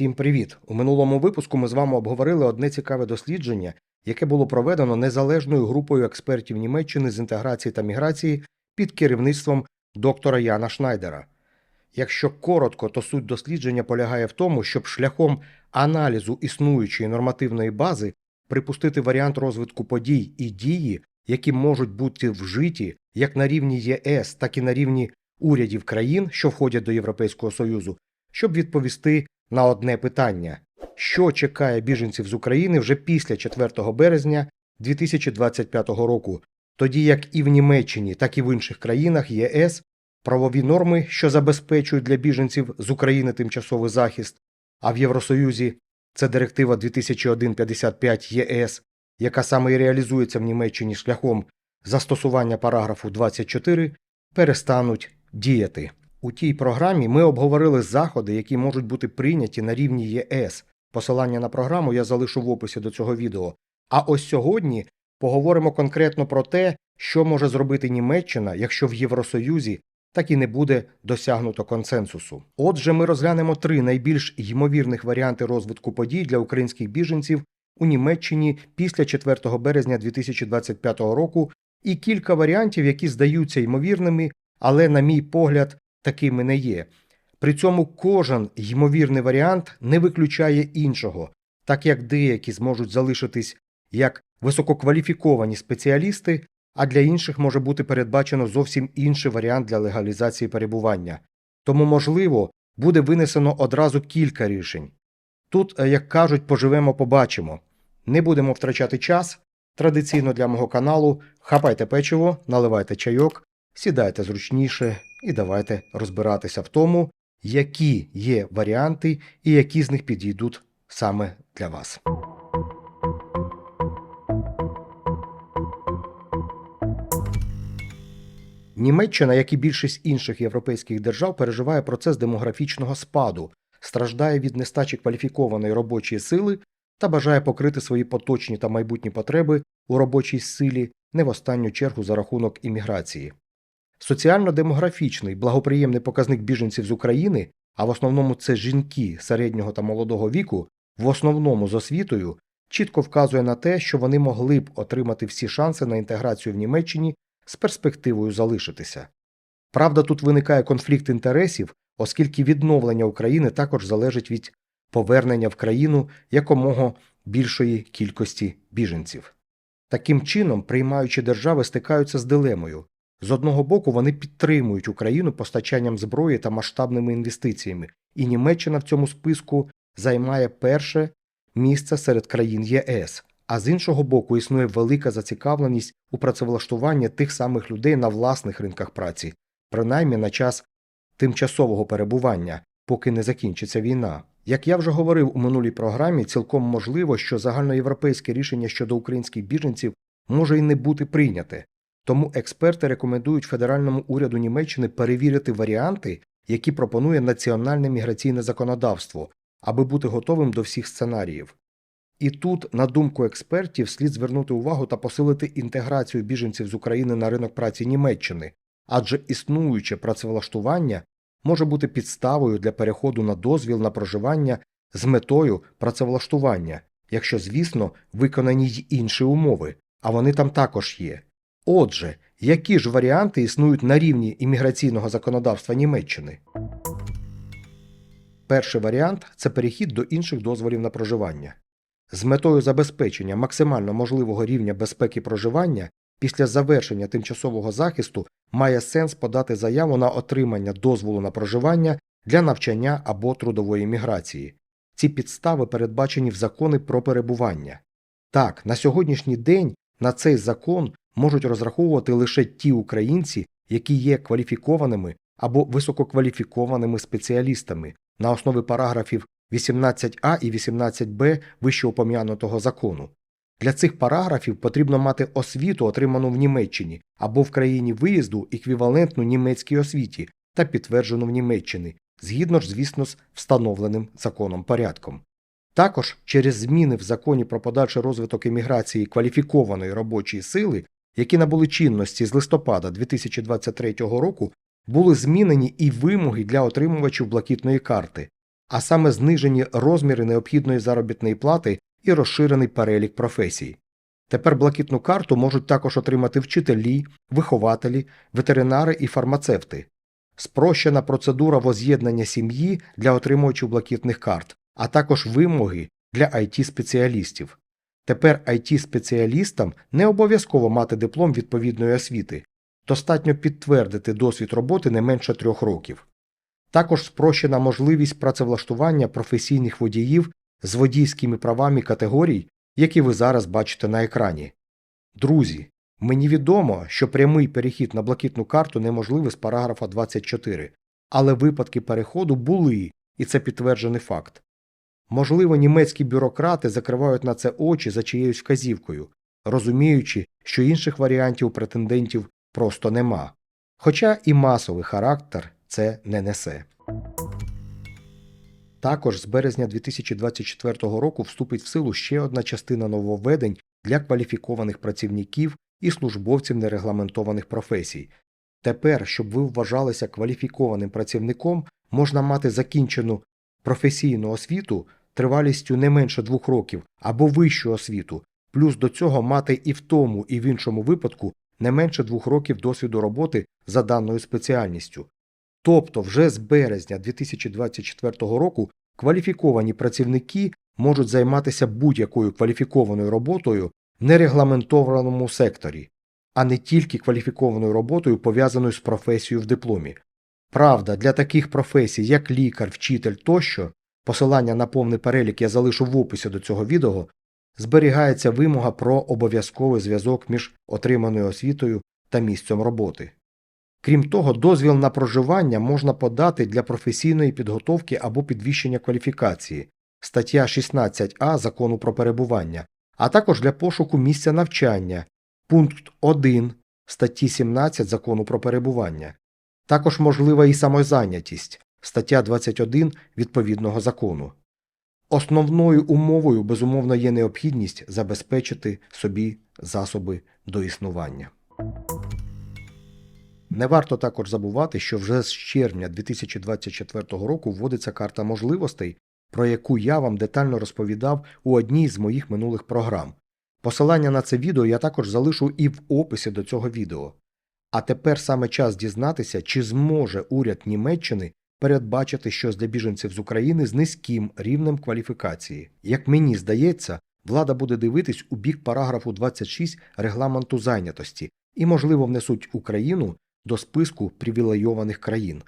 Всім привіт! У минулому випуску ми з вами обговорили одне цікаве дослідження, яке було проведено незалежною групою експертів Німеччини з інтеграції та міграції під керівництвом доктора Яна Шнайдера. Якщо коротко, то суть дослідження полягає в тому, щоб шляхом аналізу існуючої нормативної бази припустити варіант розвитку подій і дії, які можуть бути вжиті як на рівні ЄС, так і на рівні урядів країн, що входять до Європейського Союзу, щоб відповісти на одне питання: що чекає біженців з України вже після 4 березня 2025 року, тоді як і в Німеччині, так і в інших країнах ЄС правові норми, що забезпечують для біженців з України тимчасовий захист, а в Євросоюзі це директива 2001-55 ЄС, яка саме і реалізується в Німеччині шляхом застосування параграфу 24, перестануть діяти. У тій програмі ми обговорили заходи, які можуть бути прийняті на рівні ЄС. Посилання на програму я залишу в описі до цього відео. А ось сьогодні поговоримо конкретно про те, що може зробити Німеччина, якщо в Євросоюзі так і не буде досягнуто консенсусу. Отже, ми розглянемо три найбільш ймовірних варіанти розвитку подій для українських біженців у Німеччині після 4 березня 2025 року і кілька варіантів, які здаються ймовірними, але, на мій погляд, такими не є. При цьому кожен ймовірний варіант не виключає іншого, так як деякі зможуть залишитись як висококваліфіковані спеціалісти, а для інших може бути передбачено зовсім інший варіант для легалізації перебування. Тому, можливо, буде винесено одразу кілька рішень. Тут, е, як кажуть, поживемо, побачимо. Не будемо втрачати час. Традиційно для мого каналу хапайте печиво, наливайте чайок, сідайте зручніше і давайте розбиратися в тому, які є варіанти і які з них підійдуть саме для вас. Німеччина, як і більшість інших європейських держав, переживає процес демографічного спаду, страждає від нестачі кваліфікованої робочої сили та бажає покрити свої поточні та майбутні потреби у робочій силі не в останню чергу за рахунок імміграції. Соціально-демографічний благоприємний показник біженців з України, а в основному це жінки середнього та молодого віку, в основному з освітою, чітко вказує на те, що вони могли б отримати всі шанси на інтеграцію в Німеччині з перспективою залишитися. Правда, тут виникає конфлікт інтересів, оскільки відновлення України також залежить від повернення в країну якомога більшої кількості біженців. Таким чином, приймаючі держави стикаються з дилемою. З одного боку, вони підтримують Україну постачанням зброї та масштабними інвестиціями, і Німеччина в цьому списку займає перше місце серед країн ЄС. А з іншого боку, існує велика зацікавленість у працевлаштуванні тих самих людей на власних ринках праці, принаймні на час тимчасового перебування, поки не закінчиться війна. Як я вже говорив у минулій програмі, цілком можливо, що загальноєвропейське рішення щодо українських біженців може і не бути прийняте. Тому експерти рекомендують федеральному уряду Німеччини перевірити варіанти, які пропонує національне міграційне законодавство, аби бути готовим до всіх сценаріїв. І тут, на думку експертів, слід звернути увагу та посилити інтеграцію біженців з України на ринок праці Німеччини, адже існуюче працевлаштування може бути підставою для переходу на дозвіл на проживання з метою працевлаштування, якщо, звісно, виконані й інші умови, а вони там також є. Отже, які ж варіанти існують на рівні імміграційного законодавства Німеччини? Перший варіант це перехід до інших дозволів на проживання. З метою забезпечення максимально можливого рівня безпеки проживання після завершення тимчасового захисту має сенс подати заяву на отримання дозволу на проживання для навчання або трудової міграції. Ці підстави передбачені в закони про перебування. Так, на сьогоднішній день на цей закон можуть розраховувати лише ті українці, які є кваліфікованими або висококваліфікованими спеціалістами на основі параграфів 18а і 18б вищеупом'янутого закону. Для цих параграфів потрібно мати освіту, отриману в Німеччині, або в країні виїзду еквівалентну німецькій освіті та підтверджену в Німеччині, згідно ж, звісно, з встановленим законом порядком. Також через зміни в законі про подальший розвиток еміграції кваліфікованої робочої сили, які набули чинності з листопада 2023 року, були змінені і вимоги для отримувачів блакитної карти, а саме знижені розміри необхідної заробітної плати і розширений перелік професій. Тепер блакитну карту можуть також отримати вчителі, вихователі, ветеринари і фармацевти. Спрощена процедура воз'єднання сім'ї для отримувачів блакитних карт, а також вимоги для it спеціалістів Тепер it спеціалістам не обов'язково мати диплом відповідної освіти, достатньо підтвердити досвід роботи не менше трьох років. Також спрощена можливість працевлаштування професійних водіїв з водійськими правами категорій, які ви зараз бачите на екрані. Друзі, мені відомо, що прямий перехід на блакитну карту неможливий з параграфа 24, але випадки переходу були, і це підтверджений факт. Можливо, німецькі бюрократи закривають на це очі за чиєюсь вказівкою, розуміючи, що інших варіантів претендентів просто нема. Хоча і масовий характер це не несе. Також з березня 2024 року вступить в силу ще одна частина нововведень для кваліфікованих працівників і службовців нерегламентованих професій. Тепер, щоб ви вважалися кваліфікованим працівником, можна мати закінчену професійну освіту тривалістю не менше двох років або вищу освіту, плюс до цього мати і в тому, і в іншому випадку не менше двох років досвіду роботи за даною спеціальністю. Тобто вже з березня 2024 року кваліфіковані працівники можуть займатися будь-якою кваліфікованою роботою в нерегламентованому секторі, а не тільки кваліфікованою роботою, пов'язаною з професією в дипломі. Правда, для таких професій, як лікар, вчитель тощо, посилання на повний перелік я залишу в описі до цього відео, зберігається вимога про обов'язковий зв'язок між отриманою освітою та місцем роботи. Крім того, дозвіл на проживання можна подати для професійної підготовки або підвищення кваліфікації, стаття 16а закону про перебування, а також для пошуку місця навчання, пункт 1 статті 17 закону про перебування. Також можлива і самозайнятість, стаття 21 відповідного закону. Основною умовою, безумовно, є необхідність забезпечити собі засоби до існування. Не варто також забувати, що вже з червня 2024 року вводиться карта можливостей, про яку я вам детально розповідав у одній з моїх минулих програм. Посилання на це відео я також залишу і в описі до цього відео. А тепер саме час дізнатися, чи зможе уряд Німеччини передбачити щось для біженців з України з низьким рівнем кваліфікації. Як мені здається, влада буде дивитись у бік параграфу 26 регламенту зайнятості і, можливо, внесуть Україну до списку привілейованих країн.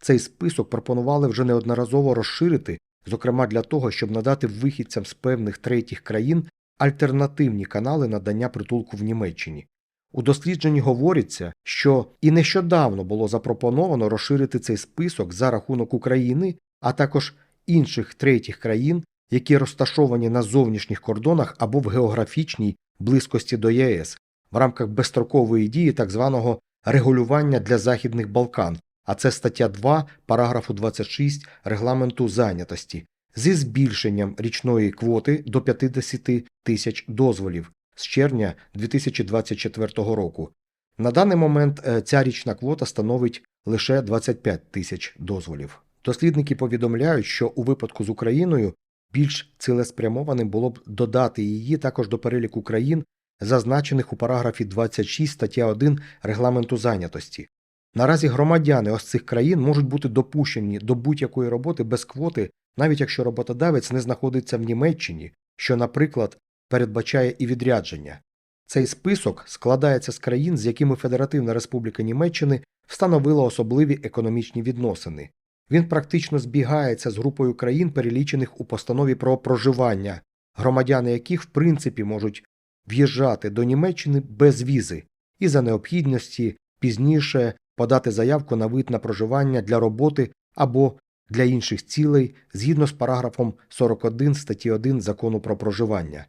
Цей список пропонували вже неодноразово розширити, зокрема для того, щоб надати вихідцям з певних третіх країн альтернативні канали надання притулку в Німеччині. У дослідженні говориться, що і нещодавно було запропоновано розширити цей список за рахунок України, а також інших третіх країн, які розташовані на зовнішніх кордонах або в географічній близькості до ЄС в рамках безстрокової дії так званого регулювання для Західних Балкан, а це стаття 2 параграфу 26 регламенту зайнятості, зі збільшенням річної квоти до 50 тисяч дозволів з червня 2024 року. На даний момент е, ця річна квота становить лише 25 тисяч дозволів. Дослідники повідомляють, що у випадку з Україною більш цілеспрямованим було б додати її також до переліку країн, зазначених у параграфі 26 стаття 1 регламенту зайнятості. Наразі громадяни ось цих країн можуть бути допущені до будь-якої роботи без квоти, навіть якщо роботодавець не знаходиться в Німеччині, що, наприклад, передбачає і відрядження. Цей список складається з країн, з якими Федеративна Республіка Німеччини встановила особливі економічні відносини. Він практично збігається з групою країн, перелічених у постанові про проживання, громадяни яких в принципі можуть в'їжджати до Німеччини без візи і за необхідності пізніше подати заявку на вид на проживання для роботи або для інших цілей згідно з параграфом 41 статті 1 закону про проживання.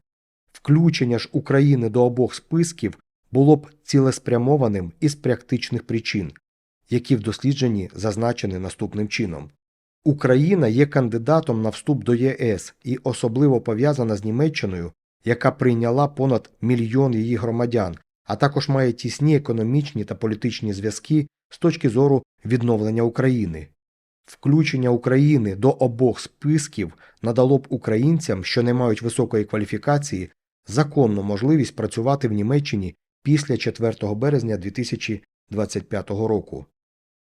Включення ж України до обох списків було б цілеспрямованим із практичних причин, які в дослідженні зазначені наступним чином. Україна є кандидатом на вступ до ЄС і особливо пов'язана з Німеччиною, яка прийняла понад мільйон її громадян, а також має тісні економічні та політичні зв'язки з точки зору відновлення України. Включення України до обох списків надало б українцям, що не мають високої кваліфікації, законну можливість працювати в Німеччині після 4 березня 2025 року.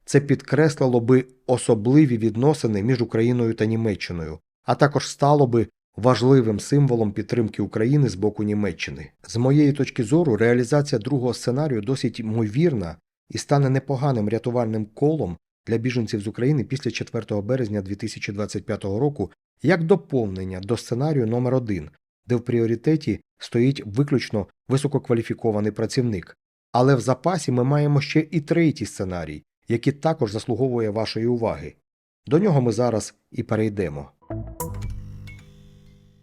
Це підкреслило би особливі відносини між Україною та Німеччиною, а також стало би важливим символом підтримки України з боку Німеччини. З моєї точки зору, реалізація другого сценарію досить ймовірна і стане непоганим рятувальним колом для біженців з України після 4 березня 2025 року як доповнення до сценарію номер 1 де в пріоритеті стоїть виключно висококваліфікований працівник. Але в запасі ми маємо ще і третій сценарій, який також заслуговує вашої уваги. До нього ми зараз і перейдемо.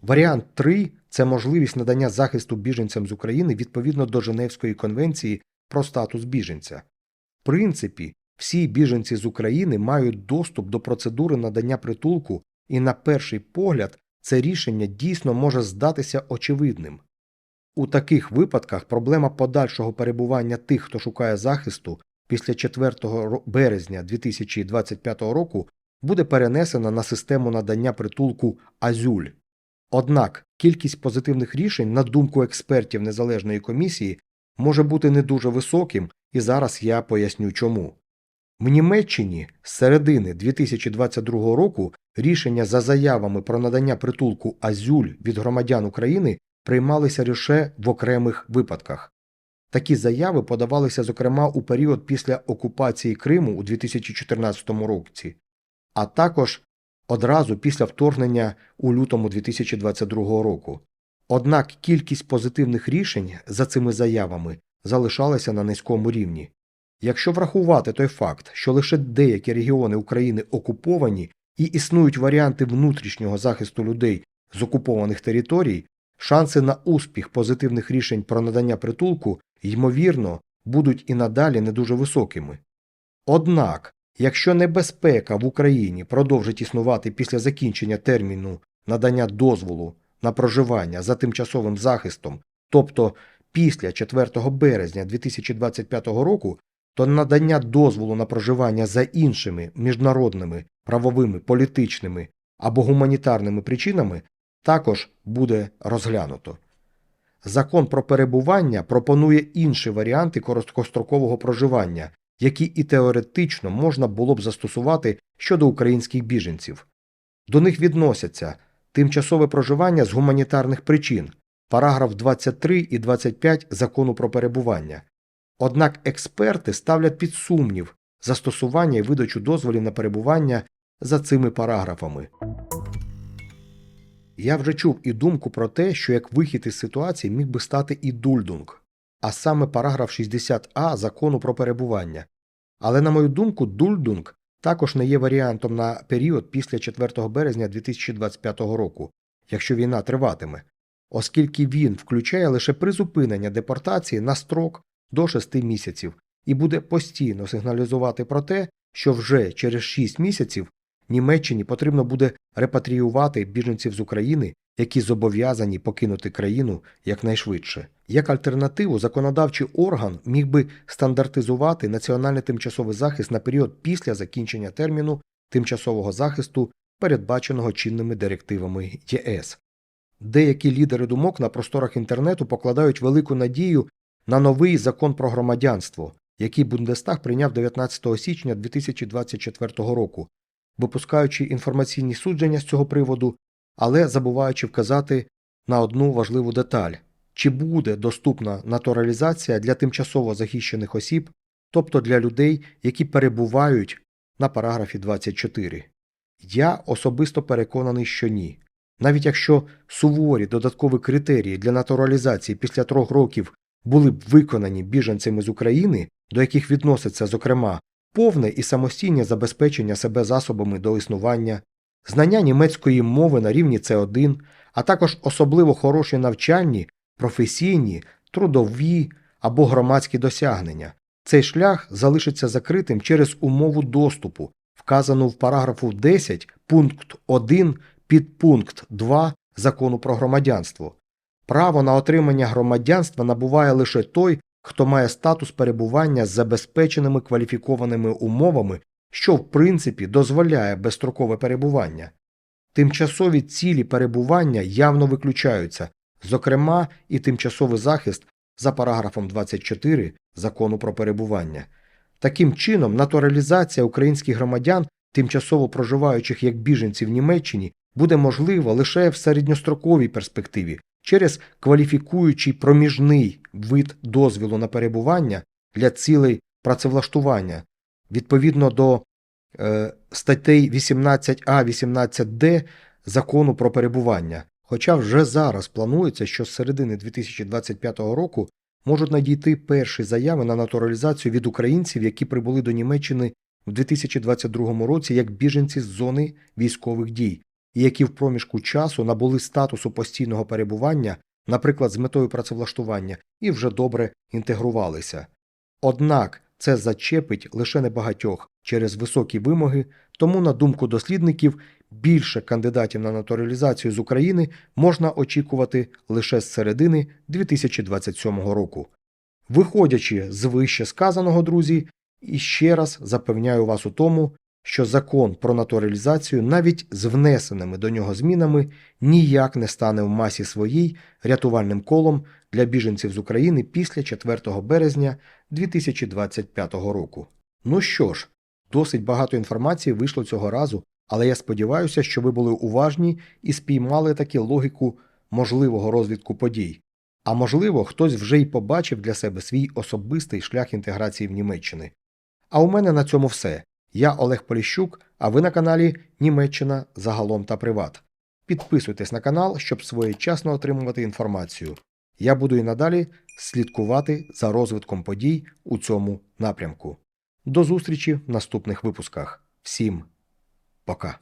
Варіант 3 – це можливість надання захисту біженцям з України відповідно до Женевської конвенції про статус біженця. В принципі, всі біженці з України мають доступ до процедури надання притулку, і на перший погляд це рішення дійсно може здатися очевидним. У таких випадках проблема подальшого перебування тих, хто шукає захисту після 4 березня 2025 року, буде перенесена на систему надання притулку Азюль. Однак кількість позитивних рішень, на думку експертів незалежної комісії, може бути не дуже високим, і зараз я поясню чому. В Німеччині з середини 2022 року рішення за заявами про надання притулку Азюль від громадян України приймалися лише в окремих випадках. Такі заяви подавалися, зокрема, у період після окупації Криму у 2014 році, а також одразу після вторгнення у лютому 2022 року. Однак кількість позитивних рішень за цими заявами залишалася на низькому рівні. Якщо врахувати той факт, що лише деякі регіони України окуповані і існують варіанти внутрішнього захисту людей з окупованих територій, шанси на успіх позитивних рішень про надання притулку, ймовірно, будуть і надалі не дуже високими. Однак, якщо небезпека в Україні продовжить існувати після закінчення терміну надання дозволу на проживання за тимчасовим захистом, тобто після 4 березня 2025 року, то надання дозволу на проживання за іншими міжнародними, правовими, політичними або гуманітарними причинами також буде розглянуто. Закон про перебування пропонує інші варіанти короткострокового проживання, які і теоретично можна було б застосувати щодо українських біженців. До них відносяться тимчасове проживання з гуманітарних причин, параграф 23 і 25 закону про перебування. Однак експерти ставлять під сумнів застосування і видачу дозволів на перебування за цими параграфами. Я вже чув і думку про те, що як вихід із ситуації міг би стати і дульдунг, а саме параграф 60а закону про перебування. Але, на мою думку, дульдунг також не є варіантом на період після 4 березня 2025 року, якщо війна триватиме, оскільки він включає лише призупинення депортації на строк до 6 місяців і буде постійно сигналізувати про те, що вже через 6 місяців Німеччині потрібно буде репатріювати біженців з України, які зобов'язані покинути країну якнайшвидше. Як альтернативу, законодавчий орган міг би стандартизувати національний тимчасовий захист на період після закінчення терміну тимчасового захисту, передбаченого чинними директивами ЄС. Деякі лідери думок на просторах інтернету покладають велику надію на новий закон про громадянство, який Бундестаг прийняв 19 січня 2024 року, випускаючи інформаційні судження з цього приводу, але забуваючи вказати на одну важливу деталь чи буде доступна натуралізація для тимчасово захищених осіб, тобто для людей, які перебувають на параграфі 24. Я особисто переконаний, що ні. Навіть якщо суворі додаткові критерії для натуралізації після трьох років були б виконані біженцями з України, до яких відноситься, зокрема, повне і самостійне забезпечення себе засобами до існування, знання німецької мови на рівні С1, а також особливо хороші навчальні, професійні, трудові або громадські досягнення. Цей шлях залишиться закритим через умову доступу, вказану в параграфу 10 пункт 1 підпункт 2 закону про громадянство. Право на отримання громадянства набуває лише той, хто має статус перебування з забезпеченими кваліфікованими умовами що в принципі дозволяє безстрокове перебування. Тимчасові цілі перебування явно виключаються, зокрема і тимчасовий захист за параграфом 24 закону про перебування. Таким чином, натуралізація українських громадян, тимчасово проживаючих як біженці в Німеччині, буде можлива лише в середньостроковій перспективі через кваліфікуючий проміжний вид дозвілу на перебування для цілей працевлаштування відповідно до е, статей 18а 18д закону про перебування. Хоча вже зараз планується, що з середини 2025 року можуть надійти перші заяви на натуралізацію від українців, які прибули до Німеччини в 2022 році як біженці з зони військових дій, і які в проміжку часу набули статусу постійного перебування, наприклад, з метою працевлаштування, і вже добре інтегрувалися. Однак це зачепить лише небагатьох через високі вимоги, тому, на думку дослідників, більше кандидатів на натуралізацію з України можна очікувати лише з середини 2027 року. Виходячи з вище сказаного, друзі, і ще раз запевняю вас у тому, що закон про натуралізацію навіть з внесеними до нього змінами ніяк не стане в масі своїй рятувальним колом для біженців з України після 4 березня 2025 року. Ну що ж, досить багато інформації вийшло цього разу, але я сподіваюся, що ви були уважні і спіймали таки логіку можливого розвитку подій. А можливо, хтось вже й побачив для себе свій особистий шлях інтеграції в Німеччини. А у мене на цьому все. Я Олег Поліщук, а ви на каналі Німеччина загалом та приват. Підписуйтесь на канал, щоб своєчасно отримувати інформацію. Я буду і надалі слідкувати за розвитком подій у цьому напрямку. До зустрічі в наступних випусках. Всім пока!